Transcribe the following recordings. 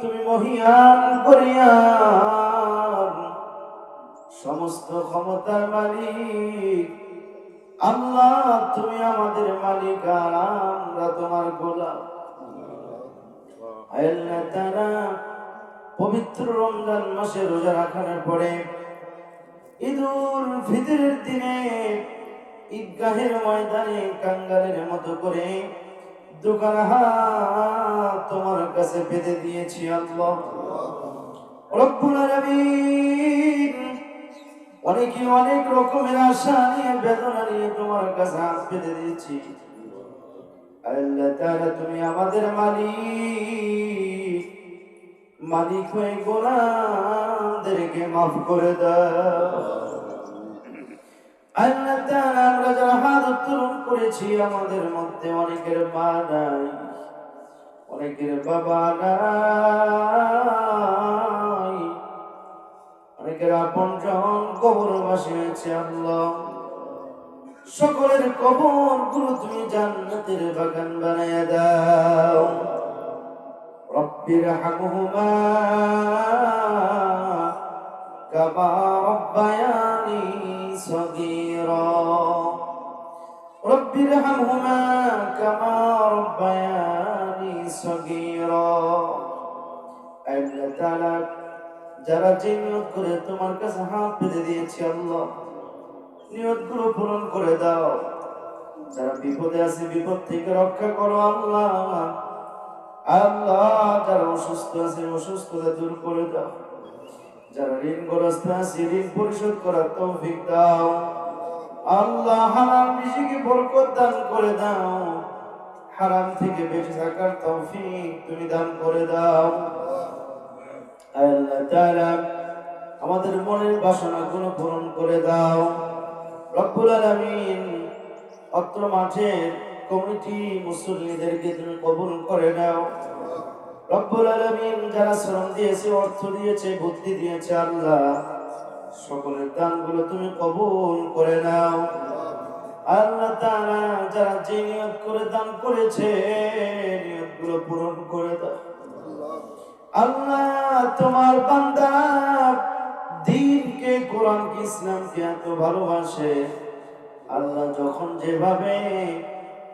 তুমি মহিয়ান সমস্ত ক্ষমতার মালিক, আল্লাহ, তুমি আমাদের মালিক, আর আমরা তোমার গোলাম। তাআলা, পবিত্র রমজান মাসে রোজা রাখার পরে ঈদুল ফিতরের দিনে ঈদগাহের ময়দানে কাঙ্গালের মতো করে দোকান হাত তোমার কাছে পেতে দিয়েছি আল্লাহ। রব্বুল আলামিন অনেকে অনেক রকমের আশা নিয়ে, বেদনা নিয়ে তোমার কাছে হাত পেতে দিয়েছি। তুমি আমাদের মালিক। মালিক হয়ে গোলামদেরকে মাফ করে দাও। আল্লাহ তাআলা আমরা যারা হাত উত্তোলন করেছি, আমাদের মধ্যে অনেকের মা নাই, অনেকের বাবা নাই, অনেকের আপন জন কবরবাসী হয়েছে আল্লাহ। সকলের কবরগুলো তুমি জান্নাতের বাগান বানায় দাও। রব্বির হামহুমা কামা রব্বায়ানি সগীরা রব্বির হামহুমা কামা রব্বায়ানি সগীরা আল্লাহ তাআলা যারা যে করে তোমার কাছে হাত পেতে দিয়েছে আল্লাহ, নিয়তগুলো পূরণ করে দাও। যারা বিপদে আছে, বিপদ থেকে রক্ষা করো আল্লাহ। আল্লাহ, যারা অসুস্থ আছে, অসুস্থতা দূর করে দাও। যারা ঋণগ্রস্ত আছে, ঋণ পরিশোধ করার তৌফিক দাও। আল্লাহ হারাম রিজিকে বরকত দান করে দাও। হারাম থেকে বেঁচে থাকার তৌফিক তুমি দান করে দাও। আল্লাহ তাআলা, আমাদের মনের বাসনাগুলো পূরণ করে দাও। রব্বুল আলামিন অত্র মাঠের কমিটি মুসল্লিদেরকে তুমি কবুল করে নাও। রব্বুল আলামিন যারা শ্রম দিয়েছে, অর্থ দিয়েছে, বুদ্ধি দিয়েছে, আল্লাহ, সকলের দানগুলো তুমি কবুল করে নাও। আল্লাহ তাআলা যারা যে নিয়ত করে দান করেছে, নিয়তগুলো পূরণ করে দাও। আল্লাহ, তোমার বান্দা দিনকে কোরআনকে, ইসলামকে এত ভালোবাসে। আল্লাহ যখন যেভাবে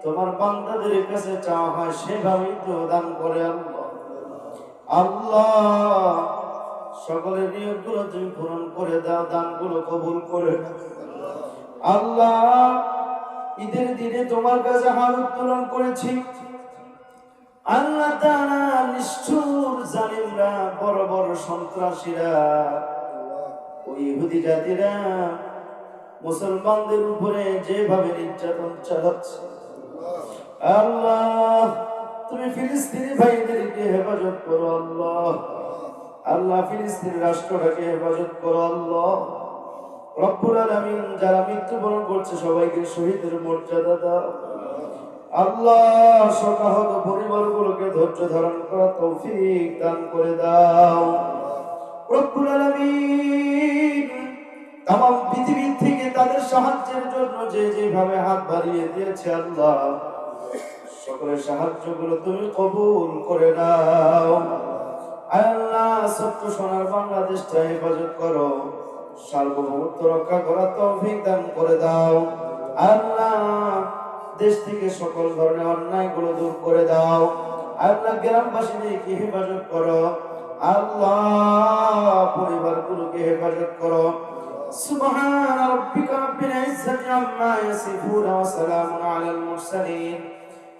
তোমার বান্দাদের কাছে চাওয়া হয়, সেভাবেই তো দান করে আল্লাহ। আল্লাহ, সকলের নিয়োগগুলো তুমি পূরণ করে দাও, দানগুলো কবুল করে আল্লাহ, ঈদের দিনে তোমার কাছে হাত উত্তোলন করেছি। আল্লাহ তাআলা নিষ্ঠুর জালিমরা, বড় বড় সন্ত্রাসীরা ওই ইহুদি জাতিরা, মুসলমানদের উপরে যেভাবে নির্যাতন চালাচ্ছে। আল্লাহ ফিলিস্তিনি ভাইদেরকে হেফাজত করো, আল্লাহ। আল্লাহ ফিলিস্তিন রাষ্ট্রটাকে হেফাজত করো, আল্লাহ। রব্বুল আলামিন যারা মৃত্যুবরণ করছে, সবাইকে শহীদের মর্যাদা দাও। আল্লাহ শোকাহত পরিবারগুলোকে ধৈর্য ধারণ করা তৌফিক দান করে দাও। রব্বুল আলামিন তাম পৃথিবী থেকে তাদের সাহায্যের জন্য যে যেভাবে হাত বাড়িয়ে দিয়েছে, আল্লাহ। সকলের সাহায্যগুলো তুমি কবুল করে নাও আল্লাহ সত্য সোনার বাংলাদেশটা হেফাজত করো সার্বভৌমত্ব রক্ষা করার তৌফিক দান করে দাও আল্লাহ দেশ থেকে সকল ধরনের অন্যায় গুলো দূর করে দাও আল্লাহ গ্রামবাসীদেরকে হেফাজত করো আল্লাহ পরিবারগুলোকে হেফাজত করো سبحان ربك رب العزة عما يصفون وسلام على المرسلين